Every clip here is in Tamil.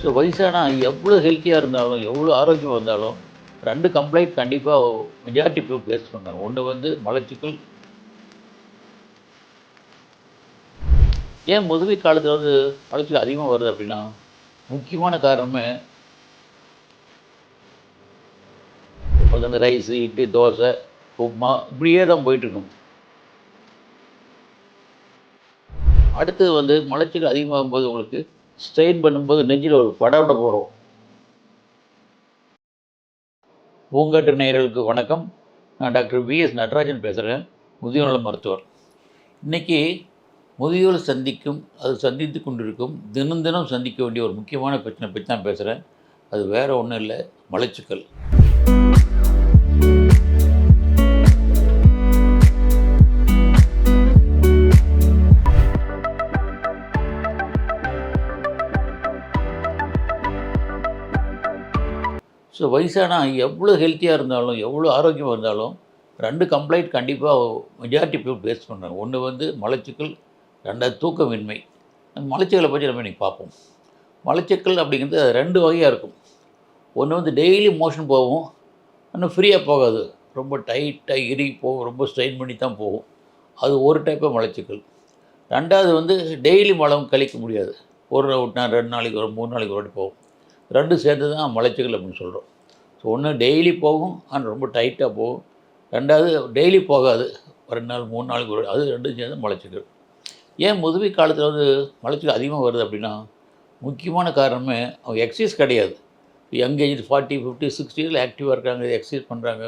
ஸோ வயசானா எவ்வளோ ஹெல்த்தியாக இருந்தாலும் எவ்வளோ ஆரோக்கியமாக இருந்தாலும் ரெண்டு கம்ப்ளைண்ட் கண்டிப்பாக மெஜாரிட்டி people ஃபேஸ் பண்ணாங்க ஒன்று வந்து மலச்சிக்கல். ஏன் முதுமை காலத்தில் வந்து மலச்சிக்கல் அதிகமாக வருது அப்படின்னா முக்கியமான காரணமே இப்போ அந்த ரைஸ் இட்லி தோசை உப்புமா இப்படியே தான் போயிட்டுருக்கும். அடுத்தது வந்து மலச்சிக்கல் அதிகமாகும் போது உங்களுக்கு ஸ்ட்ரெயின் பண்ணும்போது நெஞ்சில் ஒரு படவிட போகிறோம் பூங்காற்று நேயர்களுக்கு வணக்கம். நான் டாக்டர் விஎஸ் நடராஜன் பேசுகிறேன் முதியோர் மருத்துவர். இன்றைக்கி முதியோர் சந்திக்கும் அது சந்தித்து கொண்டிருக்கும் தினம் தினம் சந்திக்க வேண்டிய ஒரு முக்கியமான பிரச்சனை பற்றி தான் பேசுகிறேன் அது வேறு ஒன்றும் இல்லை மலச்சிக்கல். ஸோ வயசானா எவ்வளோ ஹெல்த்தியாக இருந்தாலும் எவ்வளோ ஆரோக்கியமாக இருந்தாலும் ரெண்டு கம்ப்ளைண்ட் கண்டிப்பாக மெஜாரிட்டி பீப்புள் பேஸ் பண்ணுறாங்க ஒன்று வந்து மலச்சிக்கல் ரெண்டாவது தூக்கமின்மை. அந்த மலச்சிக்கலை பற்றி நம்ம இன்றைக்கி பார்ப்போம். மலச்சிக்கல் அப்படிங்கிறது அது ரெண்டு வகையாக இருக்கும். ஒன்று வந்து டெய்லி மோஷன் போகும். இன்னும் ஃப்ரீயாக போகாது. ரொம்ப டைட்டாக இறுகி போகும் ரொம்ப ஸ்ட்ரெயின் பண்ணி தான் போகும். அது ஒரு டைப்பாக மலச்சிக்கல். ரெண்டாவது வந்து டெய்லி மலம் கழிக்க முடியாது. ஒரு நாள் ரெண்டு நாளைக்கு ஒரு மூணு நாளைக்கு ஒரு வாட்டி போகும். ரெண்டும் சேர்ந்து தான் மலைச்சிக்கல் அப்படின்னு சொல்கிறோம் ஸோ ஒன்று டெய்லி போகும் ஆனால் ரொம்ப டைட்டாக போகும். ரெண்டாவது டெய்லி போகாது. ரெண்டு நாள் மூணு நாளுக்கு ஒரு அது ரெண்டும் சேர்ந்து மலைச்சிக்கல் ஏன் முதுமை காலத்தில் வந்து மலைச்சிக்கல் அதிகமாக வருது அப்படின்னா முக்கியமான காரணமே அவங்க எக்ஸசைஸ் கிடையாது. யங் ஏஜ் ஃபார்ட்டி ஃபிஃப்டி சிக்ஸ்டியில் ஆக்டிவாக இருக்காங்க எக்ஸசைஸ் பண்ணுறாங்க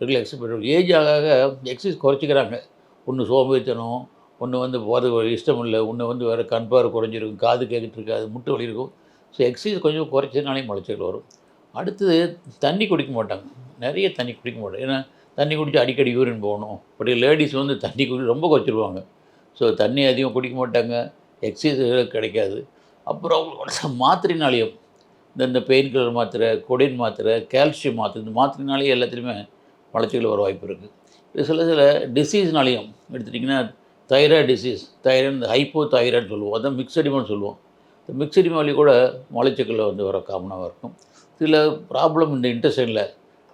ரெகுலர் எக்ஸசைஸ் பண்ணுறாங்க ஏஜ் ஆக ஆக எக்ஸசைஸ் குறைச்சிக்கிறாங்க. ஒன்று சோம்பேறித்தனம் ஒன்று வந்து போகிறது இஷ்டம் இல்லை ஒன்று வந்து வேறு கண்பார் குறைஞ்சிருக்கும் காது கேட்டுட்டு இருக்காது முட்டு வலி இருக்கும். ஸோ எக்ஸசைஸ் கொஞ்சம் குறைச்சதுனாலே முளைச்சல் வரும். அடுத்தது தண்ணி குடிக்க மாட்டாங்க. நிறைய தண்ணி குடிக்க மாட்டாங்க. ஏன்னா தண்ணி குடித்து அடிக்கடி யூரின் போகணும் அப்படி லேடிஸ் வந்து தண்ணி குடி ரொம்ப குறைச்சிருவாங்க. ஸோ தண்ணி அதிகம் குடிக்க மாட்டாங்க. எக்ஸசைஸ் கிடைக்காது. அப்புறம் அவங்களோட மாத்திரைனாலையும் இந்த இந்த பெயின் கில்லர் மாத்திரை கொடின் மாத்திரை கால்சியம் மாத்திரை இந்த மாத்திரைனாலேயே எல்லாத்துலேயுமே வளர்ச்சிகள் வர வாய்ப்பு இருக்குது இது சில சில டிசீஸ்னாலையும் எடுத்துட்டிங்கன்னா தைராய்டு டிசீஸ் தைராய்டு இந்த ஹைப்போ தைராய்டு சொல்லுவோம். அதான் மிக்சடிமான்னு சொல்லுவோம். இந்த மிக்சடி மாலி கூட மலைச்சிக்கலில் வந்து வர காமனாக இருக்கும். சில ப்ராப்ளம் இந்த இன்டெஸ்டைனில்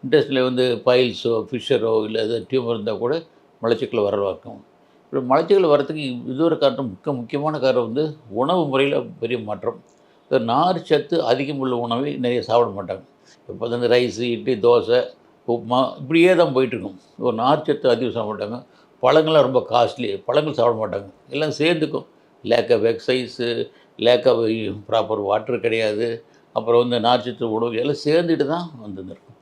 இன்டெஸ்டினில் வந்து பைல்ஸோ ஃபிஷரோ இல்லை எதாவது டியூமர் இருந்தால் கூட மலச்சிக்கல் வர இருக்கும் இப்போ மலச்சிக்கல் வரத்துக்கு இது ஒரு காரணம். மிக முக்கியமான காரணம் வந்து உணவு முறையில் பெரிய மாற்றம். இந்த நார் சத்து அதிகம் உள்ள உணவை நிறைய சாப்பிட மாட்டாங்க. இப்போ வந்து ரைஸ் இட்லி தோசை உப்புமா இப்படியே தான் போயிட்டுருக்கும். ஒரு நார் சத்து அதிகம் சாப்பிட மாட்டாங்க. பழங்கள்லாம் ரொம்ப காஸ்ட்லி பழங்கள் சாப்பிட மாட்டாங்க. எல்லாம் சேர்ந்துக்கும். Lack of exercise lack of proper water கிடையாது. அப்புறம் வந்து நார்ச்சத்து உணவு எல்லாம் சேர்ந்துட்டு தான் வந்துருக்கும்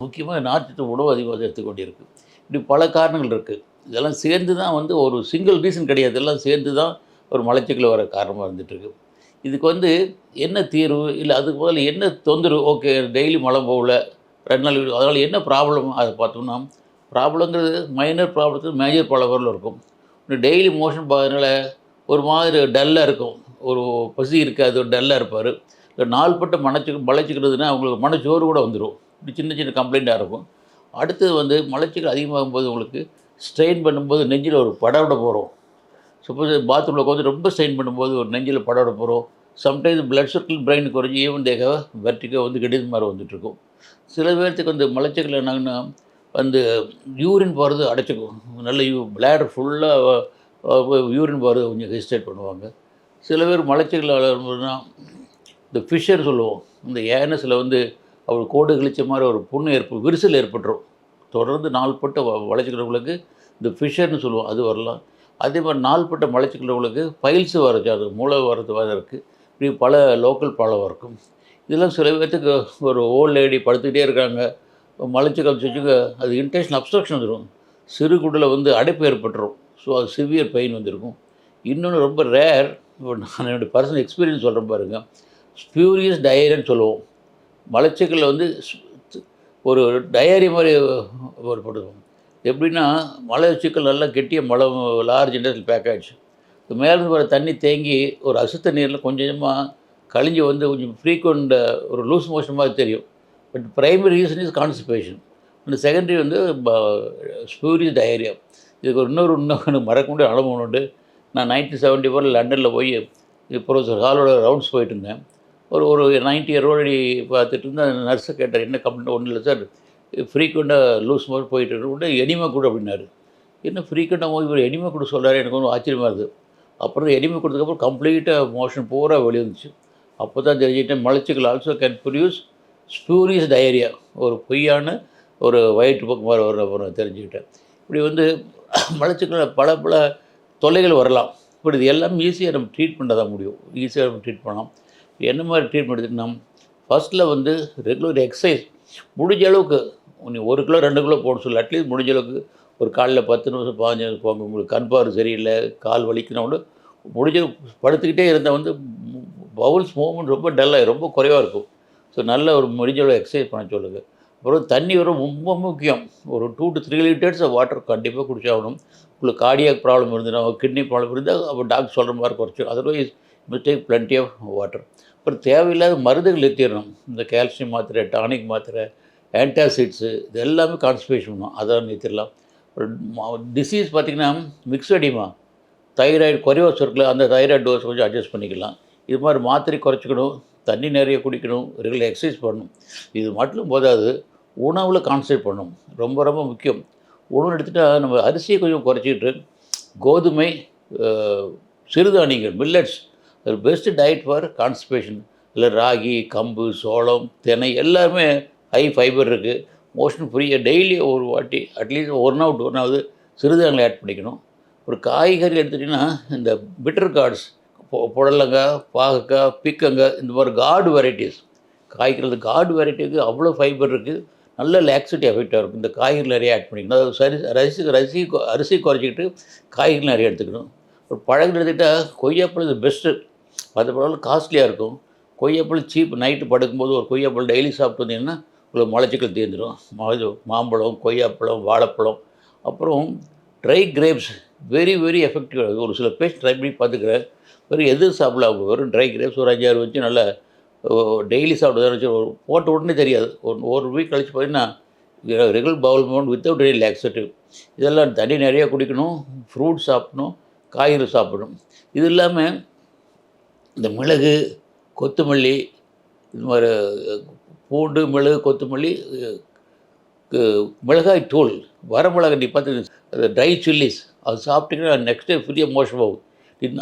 முக்கியமாக நார்ச்சத்து உணவு அதிகமாக எடுத்துக்கொண்டிருக்கு இப்படி பல காரணங்கள் இருக்குது இதெல்லாம் சேர்ந்து தான் வந்து ஒரு சிங்கிள் ரீசன் கிடையாது. எல்லாம் சேர்ந்து தான் ஒரு மலச்சிக்கல் வர காரணமாக இருந்துகிட்ருக்கு இதுக்கு வந்து என்ன தீர்வு? இல்லை அதுக்கு பதில் என்ன தொந்தரவு? ஓகே டெய்லி மலம் போகல. ரெண்டு நாள் அதனால் என்ன ப்ராப்ளம் அதை பார்த்தோம்னா ப்ராப்ளங்கிறது மைனர் ப்ராப்ளத்துக்கு மேஜர் ப்ராப்ளம் இருக்கும். டெய்லி மோஷன் போகிறதுனால ஒரு மாதிரி டல்லாக இருக்கும். ஒரு பசி இருக்காது ஒரு டல்லாக இருப்பார். இல்லை நாள்பட்ட மனச்சு மலைச்சிக்கிறதுனா அவங்களுக்கு மனச்சோறு கூட வந்துடும் இப்படி சின்ன சின்ன கம்ப்ளைண்ட்டாக இருக்கும். அடுத்தது வந்து மலச்சிக்கல் அதிகமாகும் போது உங்களுக்கு ஸ்ட்ரெயின் பண்ணும்போது நெஞ்சில் ஒரு படவிட போகிறோம் சப்போஸ் பாத்ரூமில் உட்காந்து ரொம்ப ஸ்ட்ரெயின் பண்ணும்போது ஒரு நெஞ்சில் படவிட போகிறோம் சம்டைம்ஸ் பிளட் சர்க்கிள் பிரெயின் குறைஞ்சி ஈவன் தேக வெர்டிகோ வந்து கெடுது மாதிரி வந்துட்டுருக்கும் சில பேர்த்துக்கு வந்து மலச்சிக்கல் என்னங்கன்னா வந்து யூரின் போகிறது அடைச்சிக்கும். நல்ல யூ பிளாடர் ஃபுல்லாக யூரின் போகிறது கொஞ்சம் ஹெசிடேட் பண்ணுவாங்க. சில பேர் மலச்சிக்கல் இந்த ஃபிஷர் சொல்லுவோம். இந்த ஏனஸில் வந்து அவர் கோடு கிழிச்ச மாதிரி ஒரு புண்ணு ஏற்ப விரிசல் ஏற்பட்டுரும். தொடர்ந்து நாள்பட்ட வளைச்சிக்கிறவங்களுக்கு இந்த ஃபிஷர்னு சொல்லுவோம். அது வரலாம் அதே மாதிரி நாள்பட்ட மலைச்சிக்கிறவங்களுக்கு பைல்ஸ் வரது அது மூளை வரது வர இருக்குது இப்படி பல லோக்கல் பழம் இருக்கும் இதெல்லாம் சில பேர்த்துக்கு ஒரு ஓல்டு லேடி படுத்துக்கிட்டே இருக்காங்க. மலைச்சிக்கல் வச்சுக்க அது இன்டென்ஷன் அப்ஸ்ட்ரக்ஷன் வந்துடும் சிறு குடலில் வந்து அடைப்பு ஏற்பட்டுரும். ஸோ அது சிவியர் பெயின் வந்திருக்கும். இன்னொன்று ரொம்ப ரேர் இப்போ நான் என்னுடைய பர்சனல் எக்ஸ்பீரியன்ஸ் சொல்கிறேன் பாருங்கள் ஸ்பியூரியஸ் டயரின்னு சொல்லுவோம். மலச்சிக்கலில் வந்து ஒரு டயரி மாதிரி ஒரு போட்டுருவோம் எப்படின்னா மலச்சிக்கல் நல்லா கெட்டிய மழை லார்ஜ் இண்டஸ்ட்ரியல் பேக் ஆகிடுச்சு மேலேருந்து வர தண்ணி தேங்கி ஒரு அசுத்த நீரில் கொஞ்சமாக கழிஞ்சு வந்து கொஞ்சம் ஃப்ரீக்வெண்ட் ஒரு லூஸ் மோஷன் மாதிரி தெரியும். But primary reason is constipation அந்த செகண்டரி வந்து ஸ்பியூரியஸ் டயரியா இதுக்கு ஒரு இன்னொரு இன்னொரு மறக்க முடியாத அனுபவம் உண்டு. நான் நைன்டீன் செவன்ட்டி ஃபோரில் லண்டனில் போய் ப்ரொஃபஸர் ஹாலோட ரவுண்ட்ஸ் போயிட்டு இருந்தேன் ஒரு ஒரு நைன்ட்டி இயர் ஓடி பார்த்துட்டு இருந்தேன் நர்ஸை கேட்டார் என்ன கம்ப்ளைண்ட் ஒன்றும் இல்லை சார் ஃப்ரீக்வெண்ட்டாக லூஸ் மாதிரி போயிட்டு இருக்கு எனிமா கூட அப்படின்னாரு. என்ன ஃப்ரீக்வெண்ட்டாக இவர் எனிமா கூட சொல்கிறாரு எனக்கு ஒன்றும் ஆச்சரியமாக இருக்குது அப்புறம் எனிமை கொடுத்ததுக்கப்புறம் கம்ப்ளீட்டாக மோஷன் பூரா வெளியே வந்துச்சு. அப்போ தான் தெரிஞ்சுக்கிட்டேன் மலச்சிக்கல் also can produce spurious diarrhoea ஒரு பொய்யான ஒரு வயிற்று பக்கம் வர வர வர தெரிஞ்சுக்கிட்டேன். இப்படி வந்து மலச்சிக்கல் பல பல தொல்லைகள் வரலாம். இப்படி இது எல்லாம் ஈஸியாக நம்ம ட்ரீட் பண்ண தான் முடியும். ஈஸியாக நம்ம ட்ரீட் பண்ணலாம். என்ன மாதிரி ட்ரீட்மெண்ட் எடுத்துக்கணும் ஃபஸ்ட்டில் வந்து ரெகுலர் எக்ஸசைஸ் முடிஞ்ச அளவுக்கு நீ ஒரு கிலோ ரெண்டு கிலோ போட சொல்லு. அட்லீஸ்ட் முடிஞ்ச அளவுக்கு ஒரு காலில் பத்து நிமிஷம் பதினஞ்சு நிமிஷம் போங்க. உங்களுக்கு கண் சரியில்லை கால் வலிக்கணும்னு முடிஞ்ச படுத்துக்கிட்டே இருந்தால் வந்து பவுல்ஸ் மூவ்மெண்ட் ரொம்ப டல்லாக ரொம்ப குறைவாக இருக்கும். ஸோ நல்ல ஒரு முடிஞ்ச அளவு எக்ஸசைஸ் பண்ண சொல்லுங்கள் அப்புறம் தண்ணி வரும். ரொம்ப முக்கியம். ஒரு two to three litres water கண்டிப்பாக குடிச்சாகணும். உங்களுக்கு கார்டியாக் ப்ராப்ளம் இருந்ததுன்னா கிட்னி ப்ராப்ளம் இருந்தால் அப்போ டாக்டர் சொல்கிற மாதிரி குறைச்சி otherwise mistake plenty of water அப்புறம் தேவையில்லாத மருந்துகள் ஏற்றிடணும் இந்த கால்சியம் மாத்திரை டானிக் மாத்திரை ஆன்டாசிட்ஸு இது எல்லாமே கான்ஸ்டிபேஷன் பண்ணும். ஏற்றிடலாம் நிறுத்திடலாம் டிசீஸ் பார்த்திங்கன்னா மிக்சடிமா தைராய்டு குறைவாக இருக்குல்ல அந்த தைராய்டு டோஸ் கொஞ்சம் அட்ஜஸ்ட் பண்ணிக்கலாம். இது மாதிரி மாத்திரை குறைச்சிக்கணும் தண்ணி நிறைய குடிக்கணும் ரெகுலர் எக்ஸசைஸ் பண்ணணும். இது மட்டும் போதாது உணவில் கான்சன்ட்ரேட் பண்ணணும். ரொம்ப ரொம்ப முக்கியம். உணவு எடுத்துட்டால் நம்ம அரிசியை கொஞ்சம் குறைச்சிக்கிட்டு கோதுமை சிறுதானியங்கள் மில்லட்ஸ் ஒரு பெஸ்ட் டயட் ஃபார் கான்ஸ்டிபேஷன் இல்லை ராகி கம்பு சோளம் தினை எல்லாமே ஹை ஃபைபர் இருக்குது மோஷன் ஃப்ரீயாக டெய்லி ஒரு வாட்டி அட்லீஸ்ட் ஒன் அவுட் ஒன் ஆகுது சிறுதானியங்களை ஆட் பண்ணிக்கணும். ஒரு காய்கறி எடுத்துட்டிங்கன்னா இந்த பிட்டர் கார்ட்ஸ் புடலங்காய் பாகக்காய் பிக்கங்காய் இந்த மாதிரி கார்டு வெரைட்டிஸ் காய்கறிகள் கார்டு வெரைட்டிக்கு அவ்வளோ ஃபைபர் இருக்குது நல்ல லாக்ஸிட்டி எஃபெக்டாக இருக்கும் இந்த காய்கறி நிறைய ஆட் பண்ணிக்கணும். அதாவது சரி ரசி ரசி அரிசி குறைச்சிக்கிட்டு காய்கறி நிறைய எடுத்துக்கணும். ஒரு பழங்கள் எடுத்துக்கிட்டால் கொய்யாப்பழம் இது பெஸ்ட்டு அது பழம் காஸ்ட்லியாக இருக்கும். கொய்யாப்பழம் சீப் நைட்டு படுக்கும்போது ஒரு கொய்யாப்பழம் டெய்லி சாப்பிட்டு வந்தீங்கன்னா உங்களுக்கு மலச்சிக்கல் தீர்ந்துடும் மாம்பழம் கொய்யாப்பழம் வாழைப்பழம். அப்புறம் dry grapes very very effective ஒரு சில பேஸ்ட் ட்ரை பண்ணி பார்த்துக்கிறேன். வெறும் எது சாப்பிடலாம்? வெறும் ட்ரை கிரேப்ஸ் ஒரு அஞ்சாறு வச்சு நல்லா டெய்லி சாப்பிடுறதா. ஒரு போட்ட உடனே தெரியாது. ஒரு ஒரு வீக் கழிச்சு பார்த்தீங்கன்னா regular bowel movement without any laxative இதெல்லாம் தண்ணி நிறையா குடிக்கணும் ஃப்ரூட் சாப்பிடணும் காய்கறி சாப்பிடணும். இது இல்லாமல் இந்த மிளகு கொத்தமல்லி இது மாதிரி பூண்டு மிளகு கொத்தமல்லி மிளகாய் தூள் வரமிளகாய் நீ பார்த்து அது ட்ரை சில்லிஸ் அது சாப்பிட்டீங்கன்னா நெக்ஸ்ட் டே ஃப்ரீயாக மோஷம் போகும்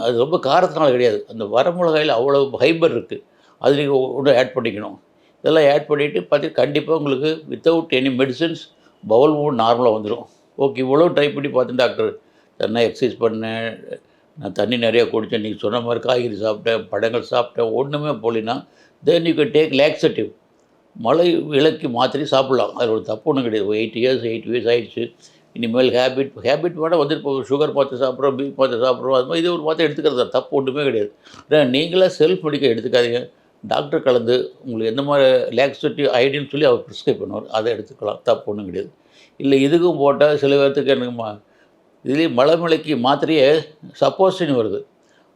அது ரொம்ப காரத்தினால கிடையாது. அந்த வரமிளகாயில் அவ்வளோ ஃபைபர் இருக்குது அது நீங்கள் ஒன்று ஆட் பண்ணிக்கணும். இதெல்லாம் ஆட் பண்ணிவிட்டு பார்த்து கண்டிப்பாக உங்களுக்கு without any medicines bowel mood நார்மலாக வந்துடும் ஓகே இவ்வளோ ட்ரை பண்ணி பார்த்தேன் டாக்டர் நான் எக்ஸசைஸ் பண்ணேன் நான் தண்ணி நிறையா குடித்தேன். நீங்கள் சொன்ன மாதிரி காய்கறி சாப்பிட்டேன் பழங்கள் சாப்பிட்டேன். ஒன்றுமே போலினா then you can take laxative மலை விலக்கி மாத்திரை சாப்பிட்லாம். அதில் ஒரு தப்பு ஒன்றும் கிடையாது. எயிட் இயர்ஸ் எயிட் இயர்ஸ் ஆயிடுச்சு. இனிமேல் ஹேபிட் ஹேபிட் வேணால் வந்துட்டு இப்போ சுகர் பார்த்து சாப்பிட்றோம் பீஃப் பார்த்து சாப்பிட்றோம். அது மாதிரி இது ஒரு மாத்திரை எடுத்துக்கிறது தப்பு ஒன்றுமே கிடையாது. ஏன்னா நீங்களே செல்ஃப் மெடிக்கல் எடுத்துக்காதீங்க. டாக்டர் கலந்து உங்களுக்கு எந்த மாதிரி லேக்ஸட்டிவ் ஐடின்னு சொல்லி அவர் ப்ரிஸ்கிரைப் பண்ணுவார். அதை எடுத்துக்கலாம். தப்பு ஒன்றும் கிடையாது. இல்லை இதுக்கும் போட்டால் சில பேர்த்துக்கு எனக்கு மா இதுலேயே மலைமலைக்கு மாத்திரையே சப்போஸ்டின் வருது.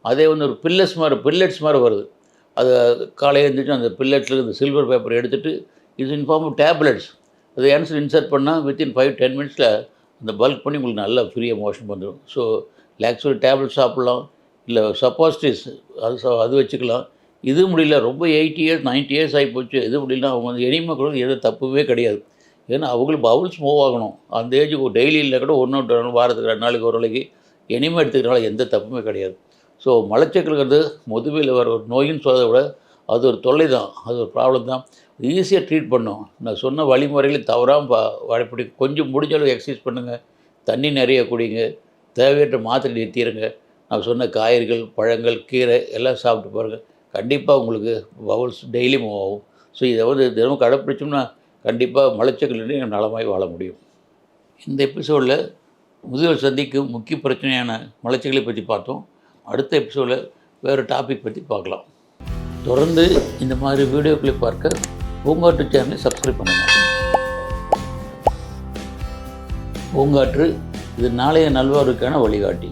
அதே வந்து ஒரு பில்லட்ஸ் மாதிரி பில்லட்ஸ் மாதிரி வருது. அது காலையில் எழுந்திரிச்சு அந்த பில்லட்ஸில் இந்த சில்வர் பேப்பர் எடுத்துகிட்டு இது இன்ஃபார்ம் டேப்லெட்ஸ் அதை ஆன்சர் இன்சர்ட் பண்ணால் வித்தின் ஃபைவ் டென் மினிட்ஸில் அந்த பல்க் பண்ணி உங்களுக்கு நல்லா ஃப்ரீயாக மோஷன் வந்துடும் ஸோ லேக்ஸோட டேப்லெட் சாப்பிட்லாம். இல்லை சப்போஸ்டிஸ் அது ச- அது வச்சுக்கலாம். இது முடியல ரொம்ப எயிட்டி இயர்ஸ் 90 இயர்ஸ் ஆகி போச்சு இது முடியல அவங்க வந்து எனிமா கூட எதுவும் தப்புவே கிடையாது. ஏன்னா அவங்களுக்கு பவுல்ஸ் மூவ் ஆகணும். அந்த ஏஜுக்கு டெய்லி இல்லை கூட ஒன்று ரெண்டு வாரத்துக்கு ரெண்டு நாளைக்கு ஒரு நாளைக்கு எனிமே எடுத்துக்கிறனால எந்த தப்புமே கிடையாது. ஸோ மலச்சிக்கல்ங்கிறது முதுமையில் வர ஒரு நோயின்னு சொல்கிறத விட அது ஒரு தொல்லை தான். அது ஒரு ப்ராப்ளம் தான். ஈஸியாக ட்ரீட் பண்ணும். நான் சொன்ன வழிமுறைகளை தவறாமல் பா கொஞ்சம் முடிஞ்ச அளவு எக்ஸசைஸ் பண்ணுங்கள் தண்ணி நிறைய குடிங்க. தேவையற்ற மாத்திரை நிறுத்திடுங்க நான் சொன்ன காய்கறிகள் பழங்கள் கீரை எல்லாம் சாப்பிட்டு பாருங்கள் கண்டிப்பாக உங்களுக்கு பவுல்ஸ் டெய்லி மூவ் ஆகும். ஸோ இதை வந்து தினமும் கடைப்பிடிச்சோம்னா கண்டிப்பாக மலச்சிக்கல் நலமாய் வாழ முடியும். இந்த எபிசோடில் முதியோர் சந்திக்கும் முக்கிய பிரச்சனையான மலச்சிக்கலை பற்றி பார்த்தோம். அடுத்த எபிசோடில் வேறு டாபிக் பற்றி பார்க்கலாம். தொடர்ந்து இந்த மாதிரி வீடியோக்களை பார்க்க பூங்காற்று சேனலை சப்ஸ்கிரைப் பண்ணுங்கள் பூங்காற்று இது நாளைய நல்வாருக்கான வழிகாட்டி.